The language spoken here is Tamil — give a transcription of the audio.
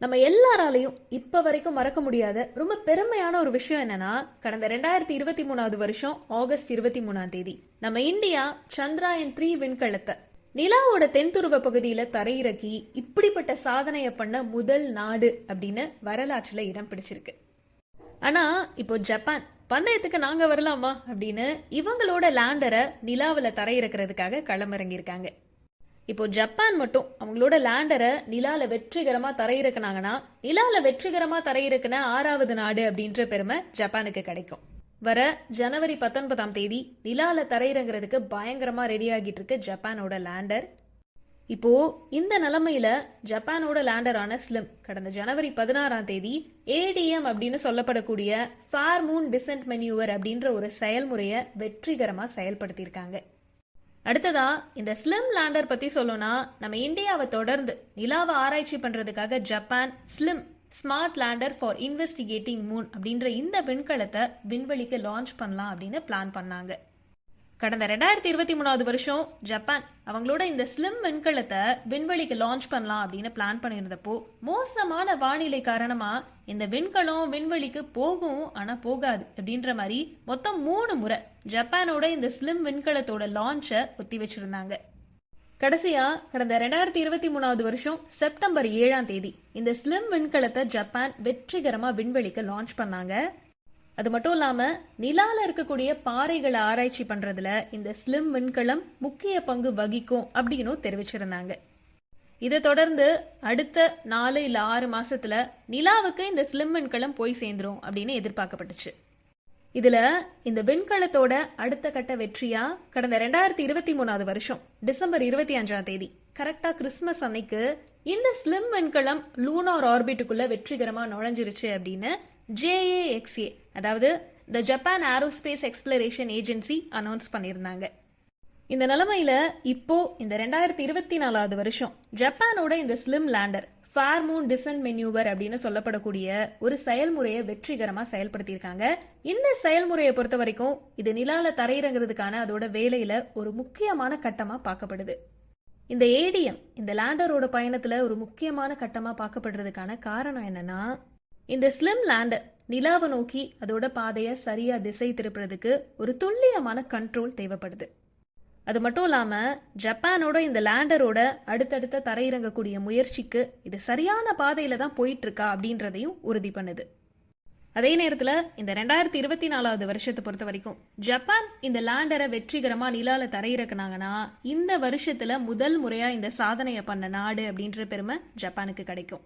நம்ம எல்லாராலையும் இப்ப வரைக்கும் மறக்க முடியாத ரொம்ப பெருமையான ஒரு விஷயம் என்னன்னா கடந்த ரெண்டாயிரத்தி இருபத்தி மூணாவது வருஷம் ஆகஸ்ட் இருபத்தி மூணாம் தேதி நம்ம இந்தியா சந்திராயன் த்ரீ விண்கலத்தை நிலாவோட தென்துருவ பகுதியில தரையிறக்கி இப்படிப்பட்ட சாதனையை பண்ண முதல் நாடு அப்படின்னு வரலாற்றுல இடம் பிடிச்சிருக்கு. ஆனா இப்போ ஜப்பான் பந்தயத்துக்கு நாங்க வரலாமா அப்படின்னு இவங்களோட லேண்டரை நிலாவில் தரையிறக்கிறதுக்காக களமிறங்கியிருக்காங்க. இப்போ ஜப்பான் மட்டும் அவங்களோட லேண்டரை நிலால வெற்றிகரமா தரையிறக்குனாங்கன்னா நிலால வெற்றிகரமா தரையிறக்குன ஆறாவது நாடு அப்படின்ற பெருமை ஜப்பானுக்கு கிடைக்கும். வர ஜனவரி பத்தொன்பதாம் தேதி நிலால தரையிறங்கிறதுக்கு பயங்கரமா ரெடி ஆகிட்டு இருக்கு ஜப்பானோட லேண்டர். இப்போ இந்த நிலைமையில ஜப்பானோட லேண்டரான ஸ்லிம் கடந்த ஜனவரி பதினாறாம் தேதி ஏடிஎம் அப்படின்னு சொல்லப்படக்கூடிய ஃபார் மூன் டிசென்ட் மெனியூவர் அப்படின்ற ஒரு செயல்முறையை வெற்றிகரமா செயல்படுத்தியிருக்காங்க. அடுத்ததா இந்த ஸ்லிம் லேண்டர் பத்தி சொல்லணும்னா நம்ம இந்தியாவை தொடர்ந்து நிலாவை ஆராய்ச்சி பண்றதுக்காக Japan SLIM smart lander for investigating moon அப்படின்ற இந்த விண்கலத்தை விண்வெளிக்கு லான்ச் பண்ணலாம் அப்படின்னு பிளான் பண்ணாங்க. கடந்த ரெண்டாயிரத்தி இருபத்தி மூணாவது வருஷம் ஜப்பான் அவங்களோட இந்த ஸ்லிம் விண்கலத்தை விண்வெளிக்கு லான்ச் பண்ணலாம் அப்படின்னு பிளான் பண்ணியிருந்தப்போ மோசமான வானிலை காரணமா இந்த விண்கலம் விண்வெளிக்கு போகும் ஆனா போகாது அப்படின்ற மாதிரி மொத்தம் மூணு முறை ஜப்பானோட இந்த ஸ்லிம் விண்கலத்தோட லான்ச்சை ஒத்தி வச்சிருந்தாங்க. கடைசியா கடந்த ரெண்டாயிரத்தி இருபத்தி மூணாவது வருஷம் செப்டம்பர் ஏழாம் தேதி இந்த ஸ்லிம் விண்கலத்தை ஜப்பான் வெற்றிகரமா விண்வெளிக்கு லான்ச் பண்ணாங்க. அது மட்டும் இல்லாமல் நிலாவில் இருக்கக்கூடிய பாறைகளை ஆராய்ச்சி பண்ணுறதுல இந்த ஸ்லிம் விண்கலம் முக்கிய பங்கு வகிக்கும் அப்படின்னு தெரிவிச்சிருந்தாங்க. இதை தொடர்ந்து அடுத்த நாலு இல்லை ஆறு மாசத்துல நிலாவுக்கு இந்த ஸ்லிம் விண்கலம் போய் சேர்ந்துரும் அப்படின்னு எதிர்பார்க்கப்பட்டுச்சு. இதுல இந்த விண்கலத்தோட அடுத்த கட்ட வெற்றியா கடந்த ரெண்டாயிரத்தி இருபத்தி மூணாவது வருஷம் டிசம்பர் இருபத்தி அஞ்சாம் தேதி. கரெக்டா கிறிஸ்மஸ் அன்னைக்கு இந்த ஸ்லிம் விண்கலம் லூனார் ஆர்பிட்டுக்குள்ள வெற்றிகரமா நுழைஞ்சிருச்சு அப்படின்னு ஜேஏஎக்ஸ்ஏ அதாவது the Japan aerospace exploration agency announce பண்ணியிருந்தாங்க. இந்த நிலைமையில இப்போ இந்த ரெண்டாயிரத்தி இருபத்தி நாலாவது வருஷம் ஜப்பானோட இந்த SLIM lander for moon descent manoeuvre அப்படின்னு சொல்லப்படக்கூடிய ஒரு செயல்முறையை வெற்றிகரமா செயல்படுத்தியிருக்காங்க. இந்த செயல்முறையை பொறுத்த வரைக்கும் இது நிலால தரையிறங்கிறதுக்கான அதோட வேலையில ஒரு முக்கியமான கட்டமா பார்க்கப்படுது. இந்த ஏடிஎம் இந்த லேண்டரோட பயணத்துல ஒரு முக்கியமான கட்டமா பார்க்கப்படுறதுக்கான காரணம் என்னன்னா இந்த ஸ்லிம் லேண்டர் நிலாவை நோக்கி அதோட பாதையை சரியா திசை திருப்புறதுக்கு ஒரு துல்லியமான கண்ட்ரோல் தேவைப்படுது. அது மட்டும் இல்லாம ஜப்பானோட இந்த லேண்டரோட அடுத்தடுத்த தரையிறங்கக்கூடிய முயற்சிக்கு இது சரியான பாதையில தான் போயிட்டு இருக்கா அப்படின்றதையும் உறுதி பண்ணுது. அதே நேரத்துல இந்த ரெண்டாயிரத்தி இருபத்தி நாலாவது வருஷத்தை பொறுத்த வரைக்கும் ஜப்பான் இந்த லேண்டரை வெற்றிகரமா நிலால தரையிறக்குனாங்கன்னா இந்த வருஷத்துல முதல் முறையா இந்த சாதனையை பண்ண நாடு அப்படின்ற பெருமை ஜப்பானுக்கு கிடைக்கும்.